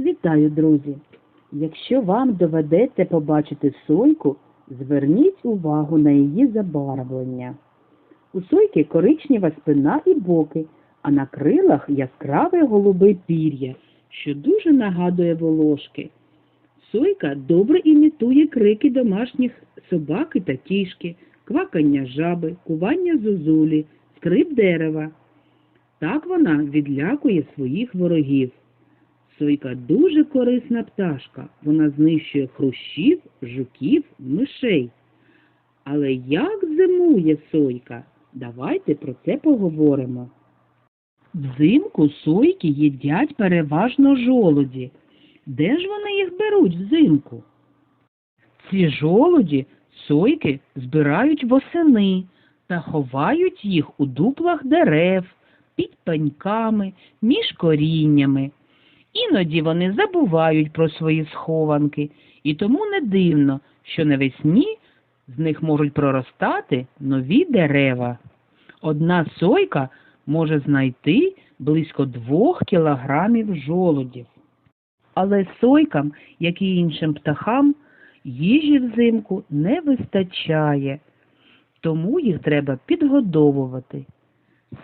Вітаю, друзі! Якщо вам доведеться побачити сойку, зверніть увагу на її забарвлення. У сойки коричнева спина і боки, а на крилах яскраве голубе пір'я, що дуже нагадує волошки. Сойка добре імітує крики домашніх собаки та кішки, квакання жаби, кування зозулі, скрип дерева. Так вона відлякує своїх ворогів. Сойка дуже корисна пташка. Вона знищує хрущів, жуків, мишей. Але як зимує сойка? Давайте про це поговоримо. Взимку сойки їдять переважно жолуді. Де ж вони їх беруть взимку? Ці жолуді сойки збирають восени та ховають їх у дуплах дерев, під пеньками, між коріннями. Іноді вони забувають про свої схованки, і тому не дивно, що навесні з них можуть проростати нові дерева. Одна сойка може знайти близько двох кілограмів жолудів. Але сойкам, як і іншим птахам, їжі взимку не вистачає, тому їх треба підгодовувати.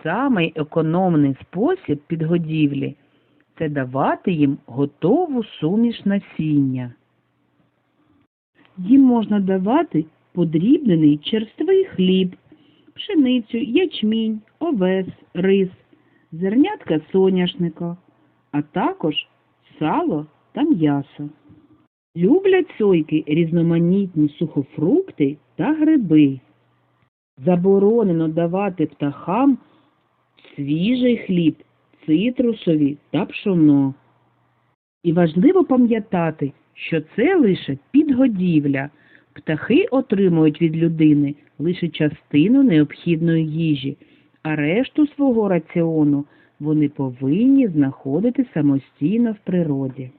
Самий економний спосіб підгодівлі це давати їм готову суміш насіння. Їм можна давати подрібнений черствий хліб, пшеницю, ячмінь, овес, рис, зернятка соняшника, а також сало та м'ясо. Люблять сойки різноманітні сухофрукти та гриби. Заборонено давати птахам свіжий хліб, цитрусові та пшоно. І важливо пам'ятати, що це лише підгодівля. Птахи отримують від людини лише частину необхідної їжі, а решту свого раціону вони повинні знаходити самостійно в природі.